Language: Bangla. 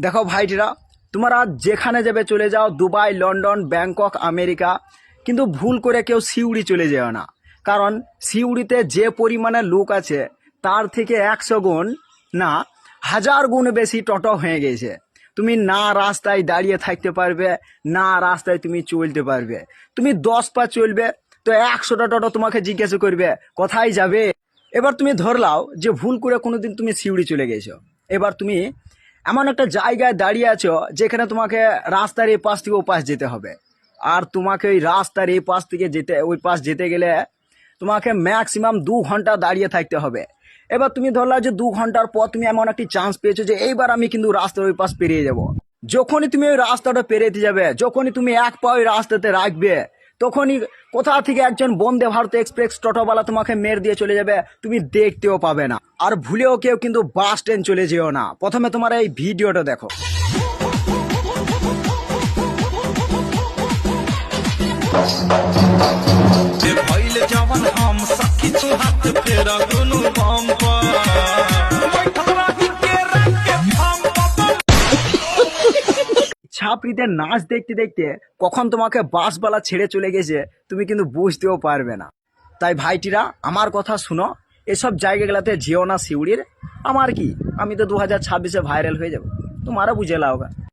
দেখো ভাইটিরা, তোমরা যেখানে যাবে চলে যাও, দুবাই, লন্ডন, ব্যাংকক, আমেরিকা। কিন্তু ভুল করে কেউ সিউড়ি চলে যেও না। কারণ সিউড়িতে যে পরিমাণে লোক আছে, তার থেকে একশো গুণ না, হাজার গুণ বেশি টোটো হয়ে গেছে। তুমি না রাস্তায় দাঁড়িয়ে থাকতে পারবে, না রাস্তায় তুমি চলতে পারবে। তুমি দশ পা চলবে, তো একশোটা টোটো তোমাকে জিজ্ঞাসা করবে, কোথায় যাবে? এবার তুমি ধরলাও যে ভুল করে কোনোদিন তুমি সিউড়ি চলে গেছো। এবার তুমি এমন একটা জায়গায় দাঁড়িয়ে আছো যেখানে তোমাকে রাস্তার এই পাশ থেকে ও পাশ যেতে হবে। আর তোমাকে ওই রাস্তার এই পাশ থেকে যেতে, ওই পাশ যেতে গেলে তোমাকে ম্যাক্সিমাম দু ঘণ্টা দাঁড়িয়ে থাকতে হবে। এবার তুমি ধরলা যে দু ঘণ্টার পর তুমি এমন একটি চান্স পেয়েছ যে এইবার আমি কিন্তু রাস্তার ওই পাশ পেরিয়ে যাব। যখনই তুমি ওই রাস্তাটা পেরিয়ে যাবে, যখনই তুমি এক পা ওই রাস্তাতে রাখবে তখনই কোথা থেকে একজন বন্দে ভারত এক্সপ্রেস টোটোওয়ালা তোমাকে মের দিয়ে চলে যাবে, তুমি দেখতেও পাবে না। আর ভুলেও কেউ কিন্তু বাস ট্রেন চলে যেও না। প্রথমে তোমার এই ভিডিওটা দেখো। জওয়ান হাম হাত ফেরা ছাপড়িতে নাচ দেখতে দেখতে কখন তোমাকে বাসবালা ছেড়ে চলে গেছে, তুমি কিন্তু বুঝতেও পারবে না। তাই ভাইটিরা, আমার কথা শুনো, এসব জায়গাগুলোতে যেও না শিউড়ির। আমার কি? আমি তো দু হাজার ছাব্বিশে ভাইরাল হয়ে যাব। তোমারও বুঝে লাওগা